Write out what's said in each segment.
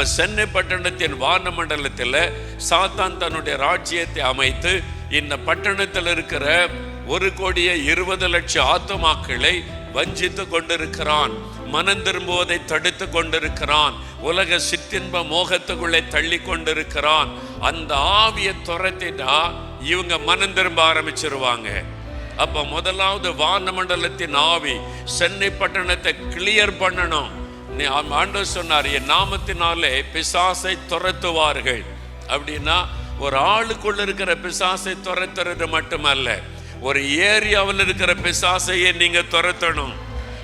இப்போ சென்னை பட்டணத்தின் வான மண்டலத்தில் சாத்தான் தன்னுடைய ராஜ்யத்தை அமைத்து இந்த பட்டணத்தில் இருக்கிற ஒரு கோடியே இருபது லட்சம் ஆத்துமாக்களை வஞ்சித்து கொண்டிருக்கிறான். மனம் திரும்புவதை தடுத்து கொண்டிருக்கிறான். உலக சிற்றின்ப மோகத்துக்குள்ளே தள்ளி கொண்டிருக்கிறான். அந்த ஆவியை துரத்தினா இவங்க மனம் திரும்ப ஆரம்பிச்சிருவாங்க. அப்ப முதலாவது வானமண்டலத்தின் ஆவி சென்னை பட்டணத்தை கிளியர் பண்ணணும். ஆண்டவர் சொன்னார் என் நாமத்தினாலே பிசாசை துரத்துவார்கள். அப்படின்னா ஒரு ஆளுக்குள்ள இருக்கிற பிசாசை துரத்துறது மட்டுமல்ல ஒரு ஏரியாவில் இருக்கிற பிசாசையே நீங்க துரத்தணும்.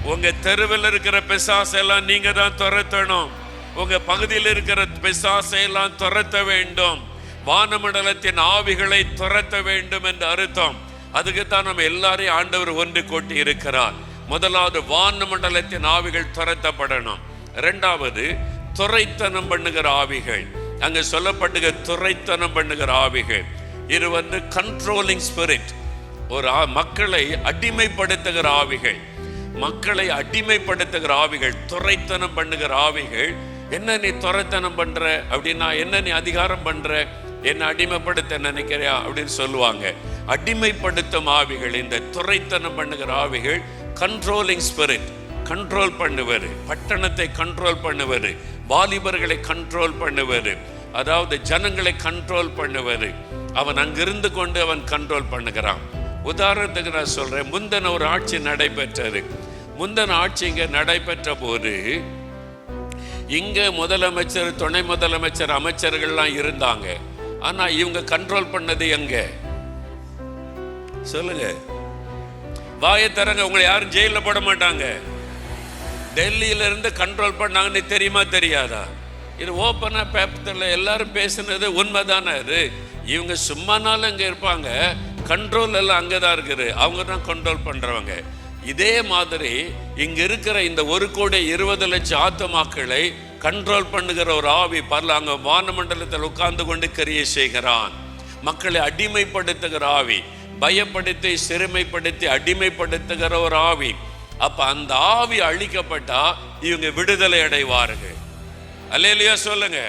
உங்க தெருவில் இருக்கிற பிசாசெல்லாம் நீங்க தான் துரத்தணும். உங்க பகுதியில் இருக்கிற பிசாசை எல்லாம் துரத்த வேண்டும். வானமண்டலத்தின் ஆவிகளை துரத்த வேண்டும் என்று அர்த்தம். அதுக்குத்தான் நம்ம எல்லாரையும் ஆண்டவர் ஒன்று கூட்டி இருக்கிறார் முதலாவது வான மண்டலத்தின் ஆவிகள் துரத்தப்படணும். ரெண்டாவது துரைத்தனம் பண்ணுகிற ஆவிகள். அங்கே சொல்லப்படுகிற துரைத்தனம் பண்ணுகிற ஆவிகள். இது வந்து கண்ட்ரோலிங் ஸ்பிரிட் ஒரு ஆ- மக்களை அடிமைப்படுத்துகிற ஆவிகள். மக்களை அடிமைப்படுத்துகிற ஆவிகள் துரைத்தனம் பண்ணுகிற ஆவிகள். என்ன நீ துரைத்தனம் பண்ற? அப்படின்னா என்ன நீ அதிகாரம் பண்ற? என்ன அடிமைப்படுத்த நினைக்கிறியா? அப்படின்னு சொல்லுவாங்க. அடிமைப்படுத்தும் ஆவிகள் இந்த துரைத்தனம் பண்ணுகிற ஆவிகள் கண்ட்ரோலிங் ஸ்பிரிட் கண்ட்ரோல் பண்ணுவார். பட்டணத்தை கண்ட்ரோல் பண்ணுவார். வாலிபர்களை கண்ட்ரோல் பண்ணுவார். அதாவது ஜனங்களை கண்ட்ரோல் பண்ணுவார். அவன் அங்கிருந்து கொண்டு அவன் கண்ட்ரோல் பண்ணுகிறான். உதாரணத்துக்கு நான் சொல்கிறேன் முந்தின ஒரு ஆட்சி நடைபெற்றது. முந்தன ஆட்சி இங்கே நடைபெற்ற போது இங்கே முதலமைச்சர் துணை முதலமைச்சர் அமைச்சர்கள்லாம் இருந்தாங்க. ஆனால் இவங்க கண்ட்ரோல் பண்ணது எங்கே? சொல்லுங்கள் வாயை தரங்க உங்களை யாரும் ஜெயிலில் போட மாட்டாங்க. டெல்லியிலேருந்து கண்ட்ரோல் பண்ணாங்கன்னு தெரியுமா தெரியாதா? இது ஓப்பனாக பேப்பரில் எல்லாரும் பேசுனது உண்மை தானே அது இவங்க சும்மானாலும் இங்கே இருப்பாங்க கண்ட்ரோல் எல்லாம் அங்கே தான் இருக்குது. அவங்க தான் கண்ட்ரோல் பண்ணுறவங்க இதே மாதிரி இங்கே இருக்கிற இந்த ஒரு கோடி இருபது லட்சம் ஆத்தமாக்களை கண்ட்ரோல் பண்ணுகிற ஒரு ஆவி பரல அங்கே வானமண்டலத்தில் உட்கார்ந்து கொண்டு கிரியை செய்கிறான். மக்களை அடிமைப்படுத்துகிற ஆவி. பயப்படுத்தி சிறுமைப்படுத்தி அடிமைப்படுத்துகிற ஒரு ஆவி அப்ப அந்த ஆவி அழிக்கப்பட்டா இவங்க விடுதலை அடைவார்கள். அல்லேலியா சொல்லுங்க.